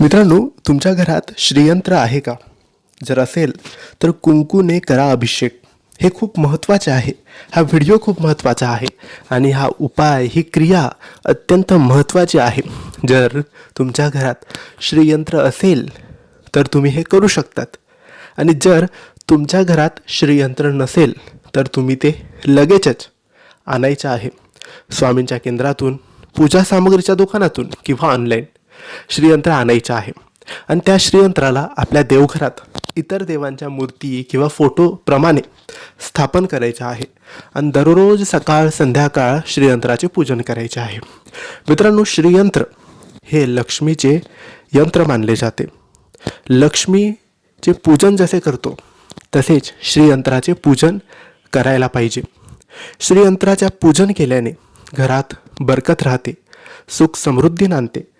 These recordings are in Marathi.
मित्रांनो तुमच्या घरात श्रीयंत्र आहे का? जर असेल तर कुंकूने करा अभिषेक. हे खूप महत्त्वाचे आहे. हा व्हिडिओ खूप महत्त्वाचा आहे. आणि हा उपाय ही क्रिया अत्यंत महत्त्वाची आहे. जर तुमच्या घरात श्रीयंत्र असेल तर तुम्ही हे करू शकतात. आणि जर तुमच्या घरात श्रीयंत्र नसेल तर तुम्ही ते लगेचच आणायचं आहे. स्वामींच्या केंद्रातून पूजा सामग्रीच्या दुकानातून किंवा ऑनलाईन श्रीयंत्र आणायचं आहे. आणि त्या श्रीयंत्राला आपल्या देवघरात इतर देवांच्या मूर्ती किंवा फोटोप्रमाणे स्थापन करायचं आहे. आणि दररोज सकाळ संध्याकाळ श्रीयंत्राचे पूजन करायचे आहे. मित्रांनो श्रीयंत्र हे लक्ष्मीचे यंत्र मानले जाते. लक्ष्मीचे पूजन जसे करतो तसेच श्रीयंत्राचे पूजन करायला पाहिजे. श्रीयंत्राच्या पूजन केल्याने घरात बरकत राहते सुख समृद्धी नांदते.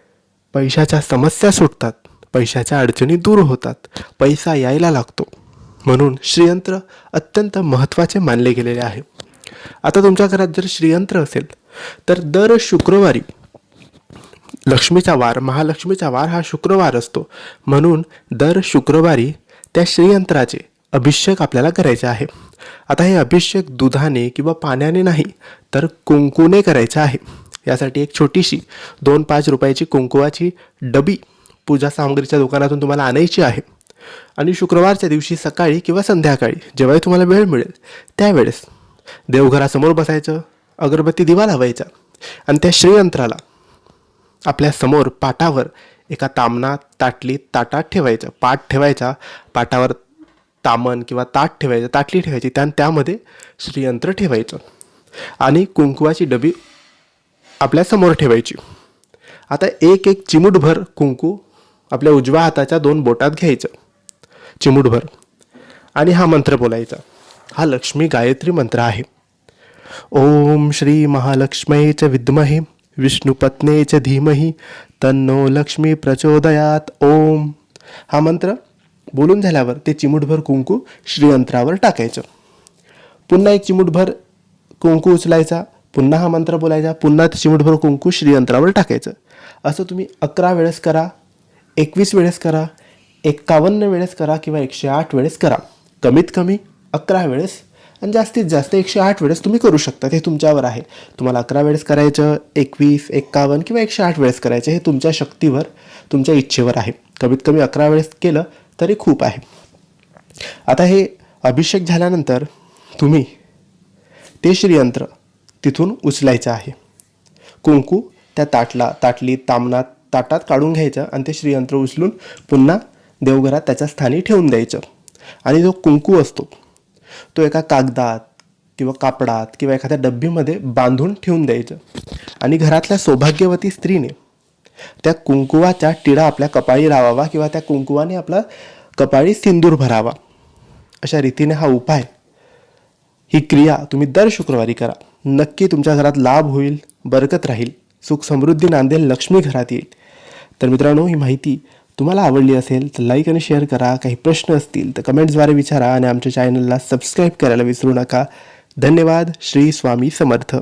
पैशाच्या समस्या सुटतात पैशाच्या अडचणी दूर होतात पैसा यायला लागतो. म्हणून श्रीयंत्र अत्यंत महत्त्वाचे मानले गेलेले आहे. आता तुमच्या घरात जर श्रीयंत्र असेल तर दर शुक्रवारी लक्ष्मीचा वार महालक्ष्मीचा वार हा शुक्रवार असतो. म्हणून दर शुक्रवारी त्या श्रीयंत्राचे अभिषेक आपल्याला करायचे आहे. आता हे अभिषेक दुधाने किंवा पाण्याने नाही तर कुंकूने करायचे आहे. यासाठी एक छोटीशी दोन पाच रुपयाची कुंकुवाची डबी पूजा सामग्रीच्या दुकानातून तुम्हाला आणायची आहे. आणि शुक्रवारच्या दिवशी सकाळी किंवा संध्याकाळी जेव्हाही तुम्हाला वेळ मिळेल त्यावेळेस देवघरासमोर बसायचं अगरबत्ती दिवा लावायचा आणि त्या श्रीयंत्राला आपल्यासमोर पाटावर एका तामणात ताटलीत ताटात ठेवायचं पाट ठेवायचा पाटावर तामन किंवा ताट ठेवायचं ताटली ठेवायची त्या त्यामध्ये श्रीयंत्र ठेवायचं. आणि कुंकुवाची डबी आपल्यासमोर ठेवायची. आता एक एक चिमूटभर कुंकू आपल्या उजव्या हाताच्या दोन बोटात घ्यायचं. चिमूटभर. आणि हा मंत्र बोलायचा. हा लक्ष्मी गायत्री मंत्र आहे. ओम श्री महालक्ष्मे च विद्महे विष्णुपत्ने च धीमही तन्नो लक्ष्मी प्रचोदयात. ओम. हा मंत्र बोलून झाल्यावर ते चिमूटभर कुंकू श्रीयंत्रावर टाकायचं. पुन्हा एक चिमूटभर कुंकू उचलायचा. पुन्हा हा मंत्र बोलायचा पुन्हा ते कुंकू श्रीयंत्रावर टाकायचं. असं तुम्ही अकरा वेळेस करा एकवीस वेळेस करा एक्कावन्न वेळेस करा किंवा एकशे आठ वेळेस करा. कमीत कमी अकरा वेळेस आणि जास्तीत जास्त एकशे आठ वेळेस तुम्ही करू शकता. हे तुमच्यावर आहे. तुम्हाला अकरा वेळेस करायचं एकवीस एक्कावन्न किंवा एकशे आठ वेळेस करायचं हे तुमच्या शक्तीवर तुमच्या इच्छेवर आहे. कमीत कमी अकरा वेळेस केलं तरी खूप आहे. आता हे अभिषेक झाल्यानंतर तुम्ही ते श्रीयंत्र तिथून उचलायचं आहे. कुंकू त्या ताटला ताटली तामणात ताटात काढून घ्यायचं आणि ते श्रीयंत्र उचलून पुन्हा देवघरात त्याच्या स्थानी ठेवून द्यायचं. आणि जो कुंकू असतो तो एका कागदात किंवा कापडात किंवा एखाद्या डब्बीमध्ये बांधून ठेवून द्यायचं. आणि घरातल्या सौभाग्यवती स्त्रीने त्या कुंकुवाचा टिळा आपल्या कपाळी लावावा किंवा त्या कुंकुवाने आपला कपाळी सिंदूर भरावा. अशा रीतीने हा उपाय ही क्रिया तुम्ही दर शुक्रवारी करा. नक्की तुमच्या घरात लाभ होईल बरकत राहील सुख समृद्धी नांदेल लक्ष्मी घरात येईल. तर मित्रांनो ही माहिती तुम्हाला आवडली असेल तर लाईक आणि शेअर करा. काही प्रश्न असतील तर कमेंट्सद्वारे विचारा आणि आमच्या चॅनलला सबस्क्राईब करायला विसरू नका. धन्यवाद. श्री स्वामी समर्थ.